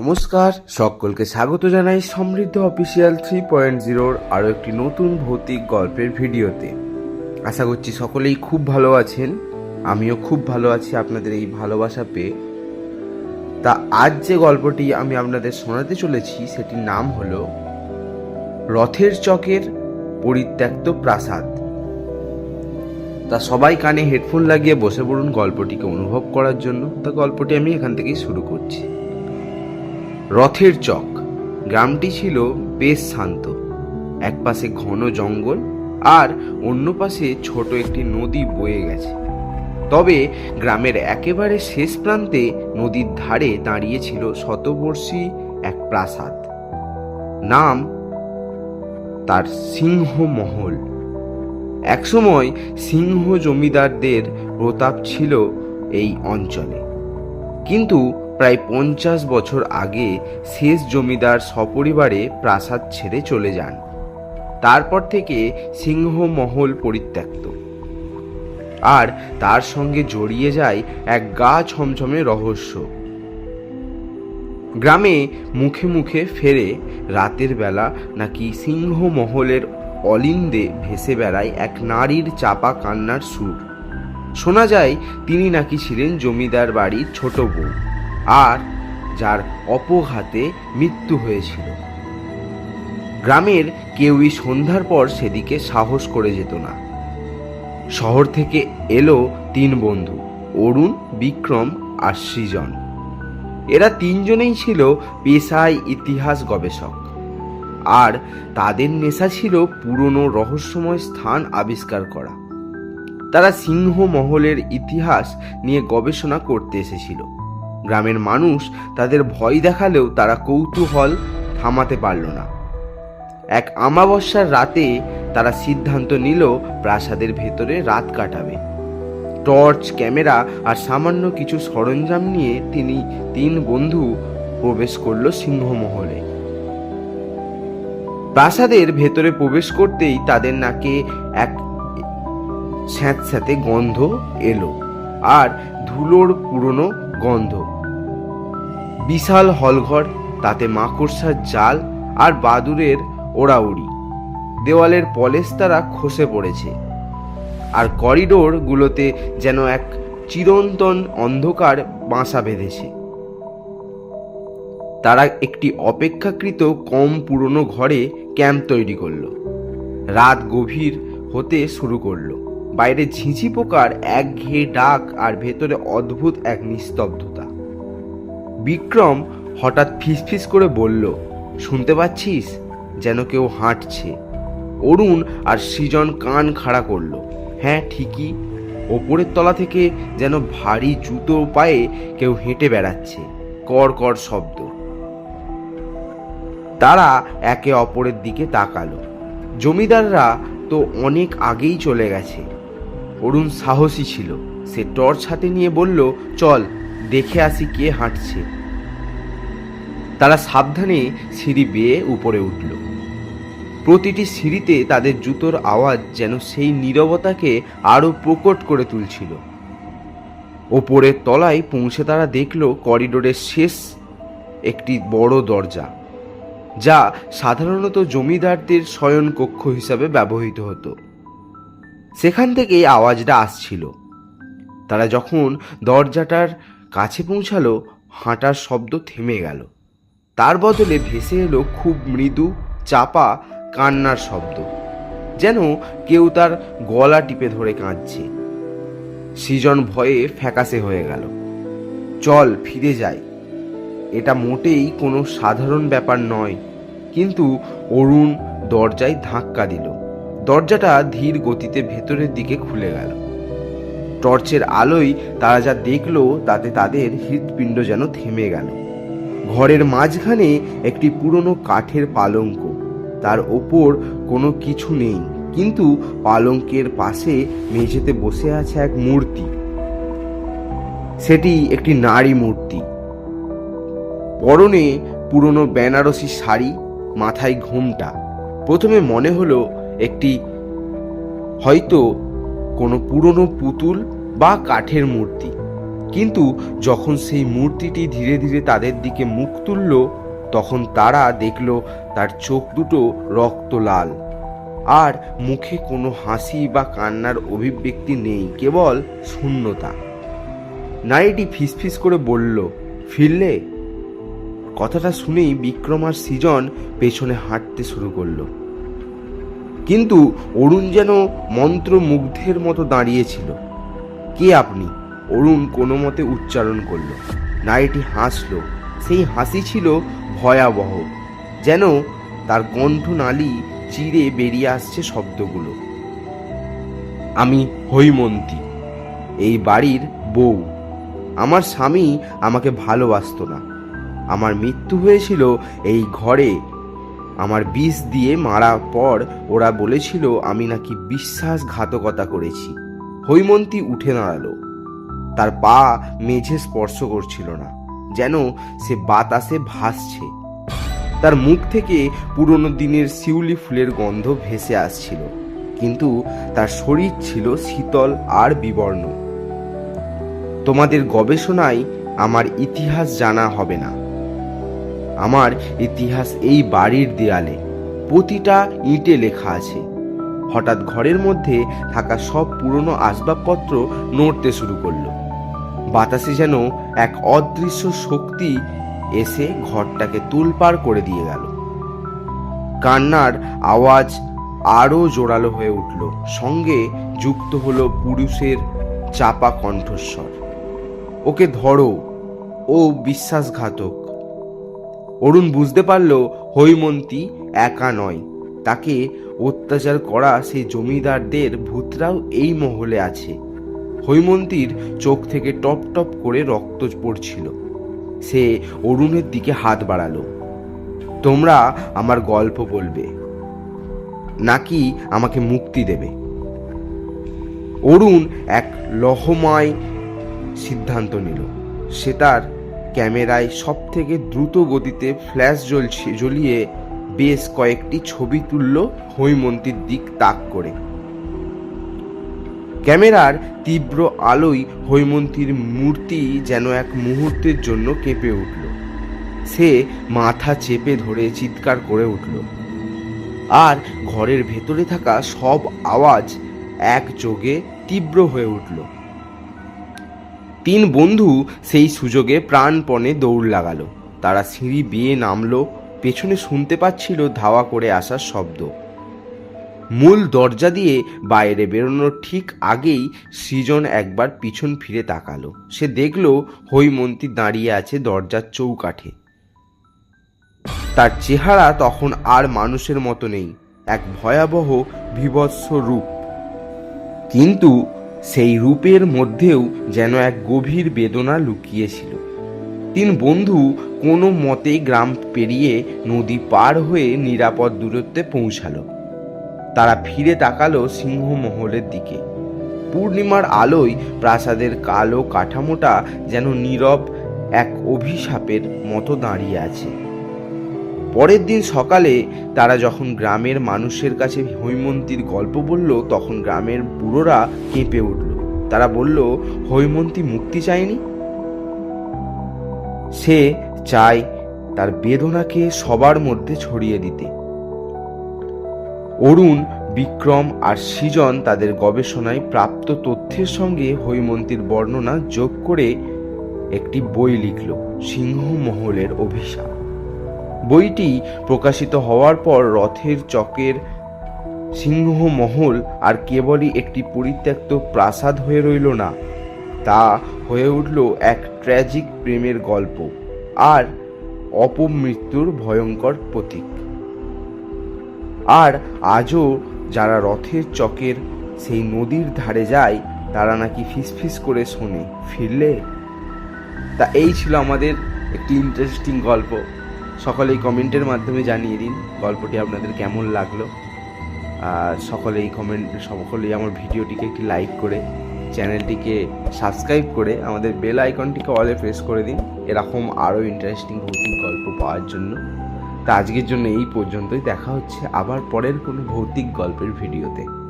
নমস্কার, সকলকে স্বাগত জানাই সমৃদ্ধ অফিসিয়াল থ্রি পয়েন্ট জিরোর আরও একটি নতুন ভৌতিক গল্পের ভিডিওতে। আশা করছি সকলেই খুব ভালো আছেন, আমিও খুব ভালো আছি আপনাদের এই ভালোবাসা পেয়ে। তা আজ যে গল্পটি আমি আপনাদের শোনাতে চলেছি, সেটির নাম হল রথের চকের পরিত্যক্ত প্রাসাদ। তা সবাই কানে হেডফোন লাগিয়ে বসে পড়ুন গল্পটিকে অনুভব করার জন্য। তা গল্পটি আমি এখান থেকেই শুরু করছি। রথের চক। গ্রামটি ছিল বেশ শান্ত। এক পাশে ঘন জঙ্গল আর অন্য পাশে ছোট একটি নদী বয়ে গেছে। তবে গ্রামের একেবারে শেষ প্রান্তে নদীর ধারে দাঁড়িয়েছিল শতবর্ষী এক প্রাসাদ। নাম তার সিংহ মহল। একসময় সিংহ জমিদারদের প্রতাপ ছিল এই অঞ্চলে। কিন্তু প্রায় পঞ্চাশ বছর আগে শেষ জমিদার সপরিবারে প্রাসাদ ছেড়ে চলে যান। তারপর থেকে সিংহ মহল পরিত্যক্ত। আর তার সঙ্গে জড়িয়ে যায় এক গা ছমছমে রহস্য। গ্রামে মুখে মুখে ফেরে রাতের বেলা নাকি সিংহ মহলের অলিন্দে ভেসে বেড়ায় এক নারীর চাপা কান্নার সুর। শোনা যায় তিনি নাকি ছিলেন জমিদার বাড়ির ছোট বউ। আর যার অপঘাতে মৃত্যু হয়েছিল। গ্রামের কেউই সন্ধ্যার পর সেদিকে সাহস করে যেত না। শহর থেকে এলো তিন বন্ধু, অরুণ, বিক্রম আর সৃজন। এরা তিনজনেই ছিল পেশায় ইতিহাস গবেষক। আর তাদের নেশা ছিল পুরনো রহস্যময় স্থান আবিষ্কার করা। তারা সিংহ মহলের ইতিহাস নিয়ে গবেষণা করতে এসেছিল। গ্রামের মানুষ তাদের ভয় দেখালেও তারা কৌতূহল থামাতে পারল না। এক আমাবস্যার রাতে তারা সিদ্ধান্ত নিল প্রাসাদের ভেতরে রাত কাটাবে। টর্চ, ক্যামেরা আর সামান্য কিছু সরঞ্জাম নিয়ে তিনি তিন বন্ধু প্রবেশ করল সিংহমহলে। প্রাসাদের ভেতরে প্রবেশ করতেই তাদের নাকে এক স্যাঁতস্যাঁতে গন্ধ এলো আর ধুলোর পুরনো গন্ধ। বিশাল হলঘর, তাতে মাকড়সার জাল আর বাদুরের ওড়াউড়ি। দেওয়ালের পলেস তারা খসে পড়েছে। আর করিডোরগুলোতে যেন এক চিরন্তন অন্ধকার বাসা বেঁধেছে। তারা একটি অপেক্ষাকৃত কম পুরনো ঘরে ক্যাম্প তৈরি করল। রাত গভীর হতে শুরু করল। বাইরে ঝিঁঝি পোকার এক ঘেয়ে ডাক আর ভেতরে অদ্ভুত এক নিস্তব্ধতা। বিক্রম হঠাৎ ফিসফিস করে বলল, শুনতে পাচ্ছিস? যেন কেউ হাঁটছে। অরুণ আর সৃজন কান খাড়া করল হ্যাঁ ঠিকই। ওপরের তলা থেকে যেন ভারী জুতো পায়ে কেউ হেঁটে বেড়াচ্ছে। কর কর শব্দ। তারা একে অপরের দিকে তাকালো। জমিদাররা তো অনেক আগেই চলে গেছে। অরুণ সাহসী ছিল। সে টর্চ হাতে নিয়ে বলল, চল দেখে আসি কে হাঁটছে। তারা সাবধানে সিঁড়ি বেয়ে উপরে উঠল। প্রতিটি সিঁড়িতে তাদের জুতোর আওয়াজ যেন সেই নীরবতাকে আরও প্রকট করে তুলছিল। ওপরের তলায় পৌঁছে তারা দেখল করিডোরের শেষ একটি বড় দরজা, যা সাধারণত জমিদারদের শয়নকক্ষ হিসাবে ব্যবহৃত হতো। সেখান থেকেই আওয়াজটা আসছিল। তারা যখন দরজাটার কাছে পৌঁছালো, হাঁটার শব্দ থেমে গেল। তার বদলে ভেসে এলো খুব মৃদু, চাপা কান্নার শব্দ, যেন কেউ তার গলা টিপে ধরে কাঁদছে। সৃজন ভয়ে ফ্যাকাশে হয়ে গেল। চল, ফিরে যাই। এটা মোটেই কোনো সাধারণ ব্যাপার নয়, কিন্তু অরুণ দরজায় ধাক্কা দিল। দরজাটা ধীর গতিতে ভেতরের দিকে খুলে গেল। টর্চের আলোয় তারা যা দেখল তাতে তাদের হৃৎপিণ্ড যেন থেমে গেল। ঘরের মাঝখানে একটি পুরনো কাঠের পালঙ্ক। তার ওপর কোনো কিছু নেই, কিন্তু পালঙ্কের পাশে মেঝেতে বসে আছে এক মূর্তি। সেটি একটি নারী মূর্তি। পরনে পুরনো বেনারসি শাড়ি, মাথায় ঘোমটা। প্রথমে মনে হলো একটি হয়তো কোনো পুরনো পুতুল বা কাঠের মূর্তি। কিন্তু যখন সেই মূর্তিটি ধীরে ধীরে তাদের দিকে মুখ তুলল, তখন তারা দেখল তার চোখ দুটো রক্ত লাল। আর মুখে কোনো হাসি বা কান্নার অভিব্যক্তি নেই, কেবল শূন্যতা। নারীটি ফিসফিস করে বলল, ফিরলে? কথাটা শুনেই বিক্রম আর সৃজন পেছনে হাঁটতে শুরু করল। কিন্তু অরুণ যেন মন্ত্রমুগ্ধের মতো দাঁড়িয়েছিল কে আপনি? অরুণ কোনো মতে উচ্চারণ করল। নারীটি হাসলো। সেই হাসি ছিল ভয়াবহ। যেন তার কণ্ঠনালী চিরে বেরিয়ে আসছে শব্দগুলো। আমি হৈমন্তী, এই বাড়ির বউ। আমার স্বামী আমাকে ভালোবাসতো না। আমার মৃত্যু হয়েছিল এই ঘরে। আমার বিষ দিয়ে মারার পর ওরা বলেছিল, আমি নাকি বিশ্বাসঘাতকতা করেছি। হৈমন্তী উঠে দাঁড়াল। তার পা মেঝে স্পর্শ করছিল না, যেন সে বাতাসে ভাসছে। তার মুখ থেকে পুরনো দিনের শিউলি ফুলের গন্ধ ভেসে আসছিল, কিন্তু তার শরীর ছিল শীতল আর বিবর্ণ। তোমাদের গবেষণায় আমার ইতিহাস জানা হবে না। আমার ইতিহাস এই বাড়ির দেয়ালে, প্রতিটা ইঁটে লেখা আছে। হঠাৎ ঘরের মধ্যে থাকা সব পুরনো আসবাবপত্র নড়তে শুরু করল। বাতাসে যেন এক অদৃশ্য শক্তি এসে ঘরটাকে তুলপাড় করে দিয়ে গেল। কান্নার আওয়াজ আরও জোরালো হয়ে উঠল। সঙ্গে যুক্ত হলো পুরুষের চাপা কণ্ঠস্বর। ওকে ধরো, ও বিশ্বাসঘাতক। অরুণ বুঝতে পারল হৈমন্তী একা নয়, তাকে অত্যাচার করা সেই জমিদারদের, ভূতরাও এই মহলে আছে। হৈমন্তীর চোখ থেকে টপ টপ করে রক্ত পড়ছিল। সে অরুণের দিকে হাত বাড়ালো। তোমরা আমার গল্প বলবে। নাকি আমাকে মুক্তি দেবে? অরুণ এক লহময় সিদ্ধান্ত নিল। সে তার ক্যামেরায় সব থেকে দ্রুত গতিতে ফ্ল্যাশ জ্বলছে, জ্বলিয়ে বেশ কয়েকটি ছবি তুলল হৈমন্তীর দিক তাক করে। ক্যামেরার তীব্র আলোয় হৈমন্তীর মূর্তি যেন এক মুহূর্তের জন্য কেঁপে উঠল। সে মাথা চেপে ধরে চিৎকার করে উঠল। আর ঘরের ভেতরে থাকা সব আওয়াজ একযোগে তীব্র হয়ে উঠল। তিন বন্ধু সেই সুযোগে প্রাণপণে দৌড় লাগালো। তারা সিঁড়ি বেয়ে নামলো পেছনে শুনতে পাচ্ছিল ধাওয়া করে আসার শব্দ। মূল দরজা দিয়ে বাইরে বেরোনোর ঠিক আগেই সৃজন একবার পিছন ফিরে তাকালো। সে দেখল হৈমন্তী দাঁড়িয়ে আছে দরজার চৌকাঠে। তার চেহারা তখন আর মানুষের মতো নেই, এক ভয়াবহ বিভৎস রূপ। কিন্তু সেই রূপের মধ্যেও যেন এক গভীর বেদনা লুকিয়েছিল। তিন বন্ধু কোনো মতে গ্রাম পেরিয়ে নদী পার হয়ে নিরাপদ দূরত্বে পৌঁছালো। তারা ফিরে তাকালো সিংহমহলের দিকে। পূর্ণিমার আলোয় প্রাসাদের কালো কাঠামোটা যেন নীরব এক অভিশাপের মতো দাঁড়িয়ে আছে। পরের দিন সকালে তারা যখন গ্রামের মানুষের কাছে হৈমন্তীর গল্প বলল, তখন গ্রামের বুড়োরা কেঁপে উঠল। তারা বলল, হৈমন্তী মুক্তি চায়নি? সে চায় তার বেদনাকে সবার মধ্যে ছড়িয়ে দিতে। অরুণ, বিক্রম আর সৃজন তাদের গবেষণায় প্রাপ্ত তথ্যের সঙ্গে হৈমন্তীর বর্ণনা যোগ করে একটি বই লিখল, সিংহমহলের অভিশাপ। বইটি প্রকাশিত হওয়ার পর রথের চকের সিংহমহল আর কেবলই একটি পরিত্যক্ত প্রাসাদ হয়ে রইল না, তা হয়ে উঠল এক ট্র্যাজিক প্রেমের গল্প আর অপমৃত্যুর ভয়ঙ্কর প্রতীক। আর আজও যারা রথের চকের সেই নদীর ধারে যায়, তারা নাকি ফিসফিস করে শোনে, ফিরলে? তা এই ছিল আমাদের একটি ইন্টারেস্টিং গল্প। সকলেই কমেন্টের মাধ্যমে জানিয়ে দিন গল্পটি আপনাদের কেমন লাগল। আর সকলেই কমেন্ট সকলেই আমার ভিডিওটিকে একটি লাইক করে চ্যানেলটিকে সাবস্ক্রাইব করে আমাদের বেল আইকনটিকে অলে প্রেস করে দিন। এরকম আরও ইন্টারেস্টিং ভৌতিক গল্প পাওয়ার জন্য। তা আজকের জন্য এই পর্যন্তই। দেখা হচ্ছে আবার পরের কোনো ভৌতিক গল্পের ভিডিওতে।